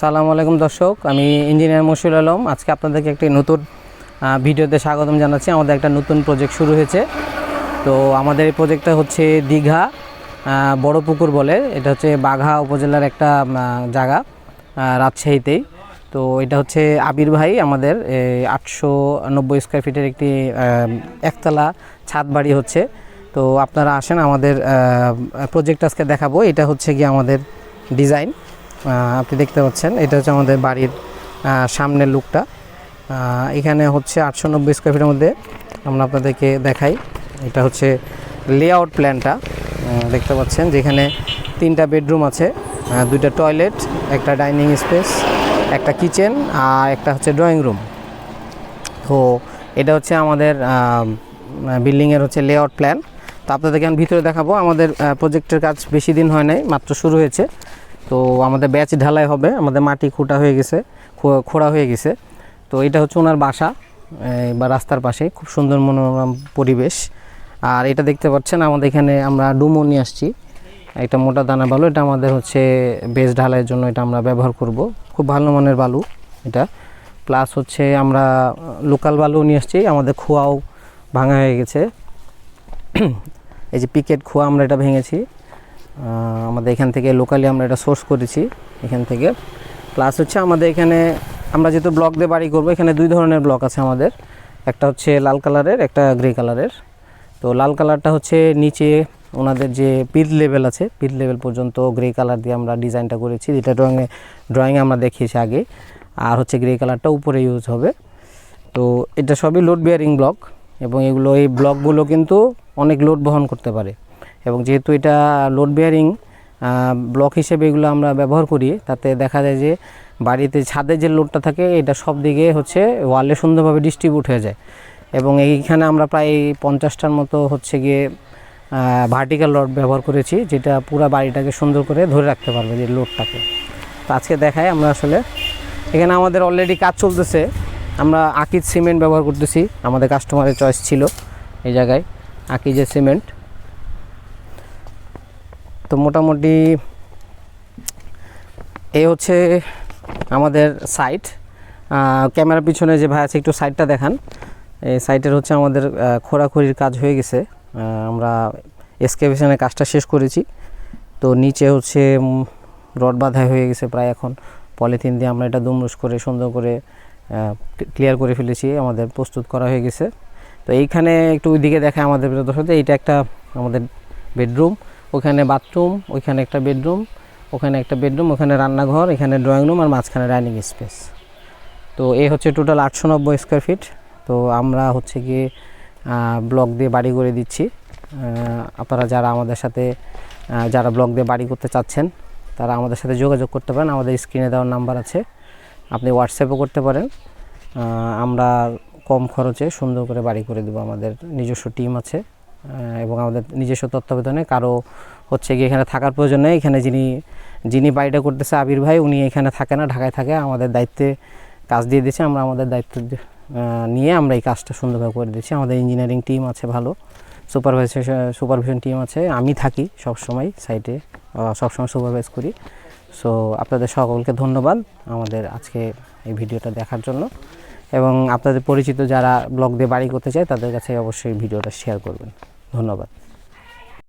সালামু আলাইকুম দর্শক, আমি ইঞ্জিনিয়ার মশিউল আলম। আজকে আপনাদেরকে একটি নতুন ভিডিওতে স্বাগতম জানাচ্ছি। আমাদের একটা নতুন প্রজেক্ট শুরু হয়েছে। তো আমাদের এই প্রজেক্টটা হচ্ছে দীঘা বড় পুকুর বলে। এটা হচ্ছে বাঘা উপজেলার একটা জায়গা রাজশাহীতেই। তো এটা হচ্ছে আবির ভাই আমাদের আটশো নব্বই স্কোয়ার ফিটের একটি একতলা ছাদ বাড়ি হচ্ছে। তো আপনারা আসেন আমাদের প্রজেক্ট আজকে দেখাবো। এটা হচ্ছে গিয়ে আমাদের ডিজাইন আপনি দেখতে পাচ্ছেন, এটা হচ্ছে আমাদের বাড়ির সামনের লুকটা। এখানে হচ্ছে আটশো নব্বই স্কোয়ার ফিটের মধ্যে আমরা আপনাদেরকে দেখাই। এটা হচ্ছে লেআউট প্ল্যানটা দেখতে পাচ্ছেন, যেখানে তিনটা বেডরুম আছে দুইটা টয়লেট একটা ডাইনিং স্পেস একটা কিচেন আর একটা হচ্ছে ড্রয়িং রুম তো এটা হচ্ছে আমাদের বিল্ডিংয়ের হচ্ছে লেআউট প্ল্যান তো আপনাদেরকে আমি ভিতরে দেখাবো, আমাদের প্রজেক্টের কাজ বেশি দিন হয় নাই, মাত্র শুরু হয়েছে। তো আমাদের ব্যাচ ঢালাই হবে, আমাদের মাটি খুঁটা হয়ে গেছে খোঁড়া হয়ে গেছে। তো এটা হচ্ছে ওনার বাসা বা রাস্তার পাশে, খুব সুন্দর মনোরম পরিবেশ। আর এটা দেখতে পাচ্ছেন, আমাদের এখানে আমরা ডুমো নিয়ে আসছি। একটা মোটা দানা বালু, এটা আমাদের হচ্ছে বেস ঢালাইয়ের জন্য এটা আমরা ব্যবহার করব। খুব ভালো মানের বালু এটা। প্লাস হচ্ছে আমরা লোকাল বালু নিয়ে আসছি, আমাদের খোয়াও ভাঙা হয়ে গেছে। এই যে পিকেট খোয়া আমরা এটা ভেঙেছি। আমাদের এখান থেকে লোকালি আমরা এটা সোর্স করেছি, এখান থেকে। প্লাস হচ্ছে আমাদের এখানে আমরা যেহেতু ব্লক দিয়ে বাড়ি করব, এখানে দুই ধরনের ব্লক আছে আমাদের। একটা হচ্ছে লাল কালারের একটা গ্রে কালারের তো লাল কালারটা হচ্ছে নিচে ওনাদের যে পিট লেভেল আছে পিট লেভেল পর্যন্ত গ্রে কালার দিয়ে আমরা ডিজাইনটা করেছি। যেটা ড্রয়িংয়ে ড্রয়িংয়ে আমরা দেখিয়েছি আগে। আর হচ্ছে গ্রে কালারটা উপরে ইউজ হবে। তো এটা সবই লোড বিয়ারিং ব্লক এবং এগুলো, এই ব্লকগুলো কিন্তু অনেক লোড বহন করতে পারে। এবং যেহেতু এটা লোড বেয়ারিং ব্লক হিসেবে এগুলো আমরা ব্যবহার করি, তাতে দেখা যায় যে বাড়িতে ছাদে যে লোডটা থাকে, এটা সব দিকে হচ্ছে ওয়ালে সুন্দরভাবে ডিস্ট্রিবিউট হয়ে যায়। এবং এইখানে আমরা প্রায় পঞ্চাশটার মতো হচ্ছে গিয়ে ভার্টিক্যাল রড ব্যবহার করেছি, যেটা পুরো বাড়িটাকে সুন্দর করে ধরে রাখতে পারবে যে লোডটাকে তো আজকে দেখায় আমরা আসলে, এখানে আমাদের অলরেডি কাজ চলতেছে। আমরা আকিজ সিমেন্ট ব্যবহার করতেছি, আমাদের কাস্টমারের চয়েস ছিল এই জায়গায়, আকিজের সিমেন্ট। তো মোটামুটি এ হচ্ছে আমাদের সাইট ক্যামেরার পিছনে যে ভাই আছে, একটু সাইডটা দেখান। এই সাইটের হচ্ছে আমাদের খোঁড়াখুড়ির কাজ হয়ে গেছে। আমরা এসকেভেশনের কাজটা শেষ করেছি। তো নিচে হচ্ছে রড বাঁধাই হয়ে গেছে প্রায় এখন। পলিথিন দিয়ে আমরা এটা দুমরুস করে, সুন্দর করে ক্লিয়ার করে ফেলেছি। আমাদের প্রস্তুত করা হয়ে গেছে। তো এইখানে একটু ওইদিকে দেখা আমাদের দর্শক এইটা একটা আমাদের বেডরুম ওখানে বাথরুম, ওইখানে একটা বেডরুম, ওখানে একটা বেডরুম, ওখানে রান্নাঘর, এখানে ড্রয়িং রুম আর মাঝখানে ডাইনিং স্পেস। তো এই হচ্ছে টোটাল আটশো নব্বই স্কোয়ার ফিট। তো আমরা হচ্ছে গিয়ে ব্লক দিয়ে বাড়ি করে দিচ্ছি। আপনারা যারা আমাদের সাথে যারা ব্লক দিয়ে বাড়ি করতে চাচ্ছেন, তারা আমাদের সাথে যোগাযোগ করতে পারেন। আমাদের স্ক্রিনে দেওয়ার নাম্বার আছে। আপনি হোয়াটসঅ্যাপও করতে পারেন। আমরা কম খরচে সুন্দর করে বাড়ি করে দেবো। আমাদের নিজস্ব টিম আছে। এবং আমাদের নিজস্ব তত্ত্বাবধানে কারও হচ্ছে গিয়ে এখানে থাকার প্রয়োজন নেই। এখানে যিনি যিনি বাড়িটা করতেছে আবির ভাই, উনি এখানে থাকে না, ঢাকায় থাকে। আমাদের দায়িত্বে কাজ দিয়ে দিয়েছে। আমরা আমাদের দায়িত্ব নিয়ে আমরা এই কাজটা সুন্দরভাবে করে দিচ্ছি আমাদের ইঞ্জিনিয়ারিং টিম আছে ভালো সুপারভাইজেশন সুপারভিশন টিম আছে। আমি থাকি সবসময় সাইটে সবসময় সুপারভাইজ করি। সো আপনাদের সকলকে ধন্যবাদ আমাদের আজকে এই ভিডিওটা দেখার জন্য। এবং আপনাদের পরিচিত যারা ব্লগ দিয়ে বাড়ি করতে চায়, তাদের কাছে অবশ্যই ভিডিওটা শেয়ার করবেন। ধন্যবাদ।